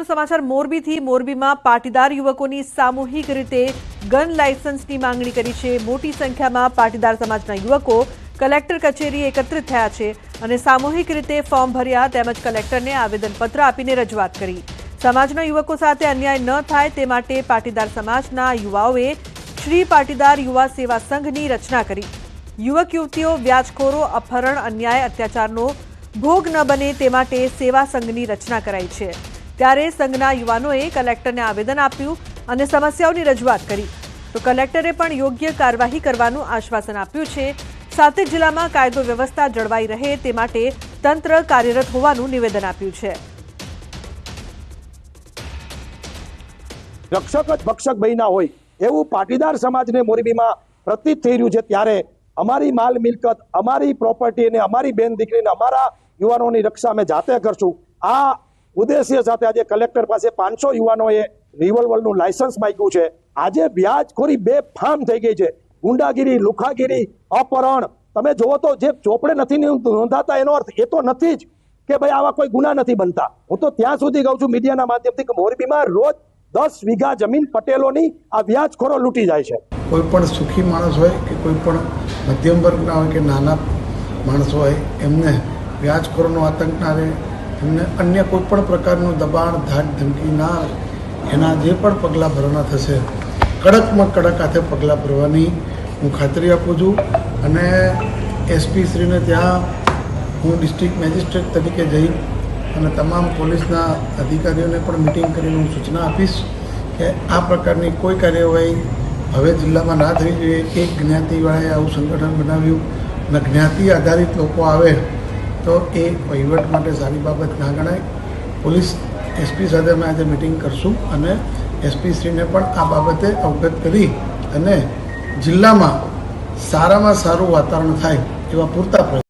પણ સમાચાર મોરબીથી. મોરબીમાં પાટીદાર યુવકોની સામૂહિક રીતે ગન લાયસન્સની માંગણી કરી છે. મોટી સંખ્યામાં પાટીદાર સમાજના યુવકો કલેક્ટર કચેરી એકત્રિત થયા છે અને સામૂહિક રીતે ફોર્મ ભર્યા તેમજ કલેક્ટરને આવેદનપત્ર આપીને રજૂઆત કરી. સમાજના યુવકો સાથે અન્યાય ન થાય તે માટે પાટીદાર સમાજના યુવાઓએ શ્રી પાટીદાર યુવા સેવા સંઘની રચના કરી. યુવક યુવતીઓ, વ્યાજખોરો, અપહરણ, અન્યાય, અત્યાચારનો ભોગ ન બને તે માટે સેવા સંઘની રચના કરાઈ છે. ત્યારે સંઘના યુવાનોએ કલેક્ટરને આવેદન આપ્યું અને સમસ્યાઓની રજૂઆત કરી. તો કલેક્ટરે પણ યોગ્ય કાર્યવાહી કરવાનું આશ્વાસન આપ્યું છે. સાથે જિલ્લામાં કાયદો વ્યવસ્થા જળવાઈ રહે તે માટે તંત્ર કાર્યરત હોવાનું નિવેદન આપ્યું છે. રક્ષક જ ભક્ષક બન્યા હોય એવું પાટીદાર સમાજને મોરબીમાં પ્રતીત થઈ રહ્યું છે ત્યારે અમારી માલ મિલકત, અમારી પ્રોપર્ટી અને અમારી બેન દીકરીને અમારા યુવાનોની રક્ષા અમે જાતે કરશું. આ ઉદ્દેશ્ય સાથે આજે કલેક્ટર પાસે પાંચસો યુવાનોએ રિવોલ્વરનું લાયસન્સ માંગ્યું છે. આજે વ્યાજખોરી બે ફામ થઈ ગઈ છે. ગુંડાગીરી, લુખાગીરી, અપહરણ. તમે જુઓ તો જે ચોપડે નથી નોંધાતા એનો અર્થ એ તો નથી જ કે ભાઈ આવા કોઈ ગુના નથી બનતા. હું તો ત્યાં સુધી કહું છું મીડિયાના માધ્યમથી કે મોરબીમાં રોજ દસ વીઘા જમીન પટેલોની આ વ્યાજખોરો લૂંટી જાય છે. કોઈ પણ સુખી માણસ હોય કે કોઈ પણ મધ્યમ વર્ગના હોય કે નાના માણસ હોય, એમને વ્યાજખોરોનો આતંક ના રહે એમને અન્ય કોઈ પણ પ્રકારનું દબાણ, ધાક, ધમકી ના એના જે પણ પગલાં ભરવાના થશે, કડકમાં કડક હાથે પગલાં ભરવાની હું ખાતરી આપું છું. અને એસપી શ્રીને ત્યાં હું ડિસ્ટ્રિક્ટ મેજિસ્ટ્રેટ તરીકે જઈ અને તમામ પોલીસના અધિકારીઓને પણ મિટિંગ કરીને હું સૂચના આપીશ કે આ પ્રકારની કોઈ કાર્યવાહી હવે જિલ્લામાં ના થવી જોઈએ. એક જ્ઞાતિવાળાએ આવું સંગઠન બનાવ્યું અને જ્ઞાતિ આધારિત લોકો આવે તો એ વહીવટ માટે સારી બાબત ના ગણાય. પોલીસ એસપી સાથે અમે આજે મિટિંગ કરશું અને એસપી શ્રીને પણ આ બાબતે અવગત કરી અને જિલ્લામાં સારામાં સારું વાતાવરણ થાય એવા પૂરતા પ્રયત્નો